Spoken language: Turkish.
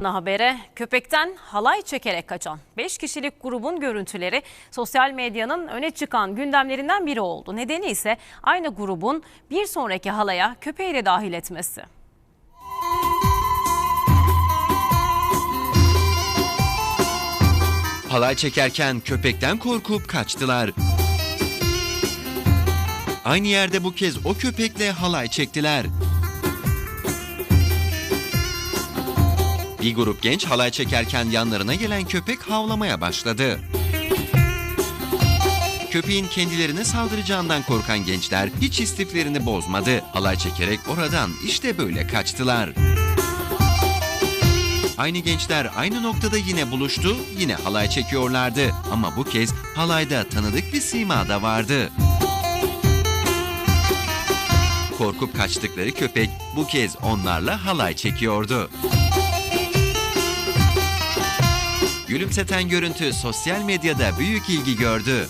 Ana habere köpekten halay çekerek kaçan 5 kişilik grubun görüntüleri sosyal medyanın öne çıkan gündemlerinden biri oldu. Nedeni ise aynı grubun bir sonraki halaya köpeği de dahil etmesi. Halay çekerken köpekten korkup kaçtılar. Aynı yerde bu kez o köpekle halay çektiler. Bir grup genç halay çekerken yanlarına gelen köpek havlamaya başladı. Köpeğin kendilerine saldıracağından korkan gençler hiç istiflerini bozmadı. Halay çekerek oradan işte böyle kaçtılar. Aynı gençler aynı noktada yine buluştu, yine halay çekiyorlardı. Ama bu kez halayda tanıdık bir sima da vardı. Korkup kaçtıkları köpek bu kez onlarla halay çekiyordu. Gülümseten görüntü sosyal medyada büyük ilgi gördü.